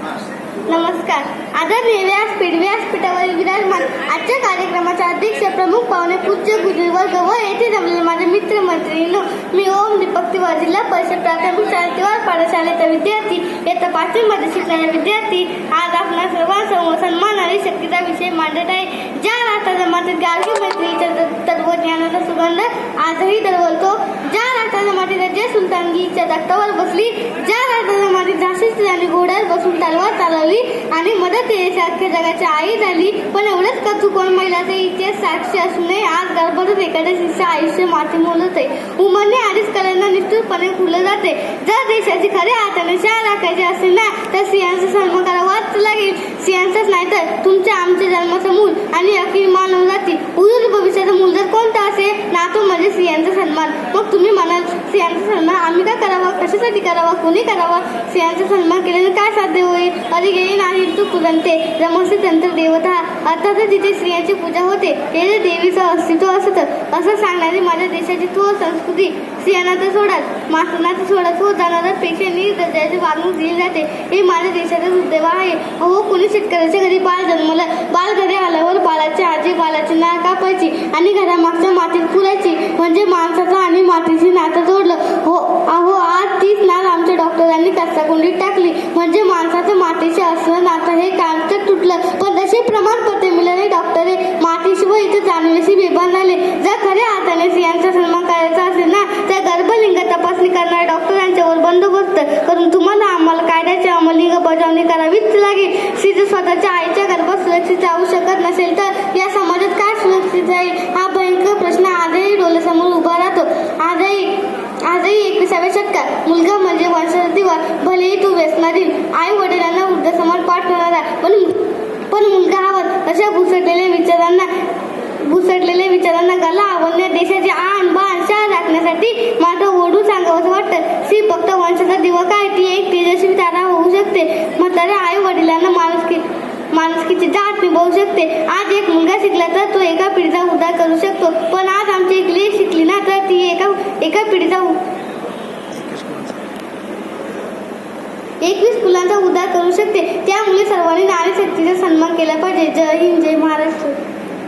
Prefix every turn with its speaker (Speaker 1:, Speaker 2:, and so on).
Speaker 1: नमस्कार. आदरणीय व्यासपीठ व्यासपीठावरील विराजमान आजच्या कार्यक्रमाचे अध्यक्ष प्रमुख पाहुणे पूज्य गुरुवर्ग व येथे जमलेले माझे मित्रमैत्रिणीनो मी ओम दीपक तिवार जिल्हा परिषद प्राथमिक शाळा तिवार पाठशाळेचा विद्यार्थी येत्या पाचवीमध्ये शिकणारा विद्यार्थी. आज आपला सर्वांसमोर सन्मान आणि शक्तीचा विषय मांडत आहे. ज्या राष्ट्र मातीत गाडगी मैत्रीच्या तत्वज्ञानाचा सुगंध आजही दरवलतो ज्या राष्ट्र मातीत जय सुलतानगीच्या दत्तावर बसली ज्या राष्ट्र मातीत झाशी तलवार चालवली आणि मदत टेरेसा जगाची आई झाली. पण एवढंच का चुकून महिलाचे इतिहास साक्षी असूनही आज गर्भातच एखाद्या शिष्य आयुष्य माती मोलत आहे. उमरने आधीच कलांना निष्ठुरपणे खुलं जाते. जर देशाची खऱ्या हाताने शाळा राखायची असेल ना तर स्त्रियांचा सन्मान करावाच लागेल स्त्रियांचाच नाही तर तुमच्या आमच्या ना तो म्हणजे स्त्रियांचा सन्मान. मग तुम्ही म्हणाल स्त्रियांचा सन्मान आम्ही का करावा? कशासाठी करावा? कोणी करावा? स्त्रियांचा सन्मान केल्याने काय साध्य होईल? अरे गेली नाही तू कुलंते रमसे तंत्र देवता. अर्थातच जिथे स्त्रियांची पूजा होते तेथे देवीचं अस्तित्व असतं. असं सांगणारी माझ्या देशाची थोर संस्कृती. स्त्रियांना तर सोडत मासना तर सोडत हो पेक्षा दर्जाची वागणूक दिली जाते. हे माझ्या देशाचा दुर्दैव आहे. अहो कोणी शेतकऱ्याच्या घरी बाळ जन्मलं बाळ घरी आल्यावर बाळाची आजी बाळाची नाळ कापायची आणि घरामागच्या मातीत डॉक्टरांनी टाकली. म्हणजे माणसाचं मातीशी असलं नातं हे कामचं तुटलं. पण जसे प्रमाणपत्र मिळाले डॉक्टरे मातीशिवाय इथे जाणवेशी बेभान झाले. जर खऱ्या हाताने स्त्रियांचा सन्मान करायचा असेल ना तर गर्भलिंग तपासणी करणाऱ्या डॉक्टरांच्यावर बंदोबस्त करून तुम्हाला आम्हाला कायद्याची अंमलबजावणी करावीच लागेल. स्त्री जर स्वतःच्या आईच्या गर्भात सुरक्षित जाऊ शकत नसेल तर या समाजात काय सुरक्षित जाईल हा भयंकर प्रश्न आजही डोळ्यासमोर उभा राहतो. आजही आजही एकविसाव्या शतकात मुलगा म्हणजे वंशाचा दिवा भलेही तो व्यसनाधीन आई वडिलांना वृद्धासमोर पाठ करणारा पण पण मुलगा हवा अशा भुसटलेल्या विचारांना भुसटलेल्या विचारांना गला आवडण्या देशाचे आण बाण शाळ राखण्यासाठी मात्र ओढून सांगावं वाटतं. श्री फक्त वंशाचा दिवा काय? ती एक तेजस्वी तारा होऊ शकते. म्हाताऱ्या आई वडिलांना माणुसकी माणुसकीची जात निभावू शकते. आज एक मुलगा शिकला तर तो एका पिढीचा उद्धार करू शकतो. पण आज आमची एक लेख शिकली ना तर ती एका एका पिढीचा एकवीस मुलांचा उद्धार करू शकते. त्यामुळे सर्वांनी शेतीचा सन्मान केला पाहिजे. जय हिंद जय महाराष्ट्र.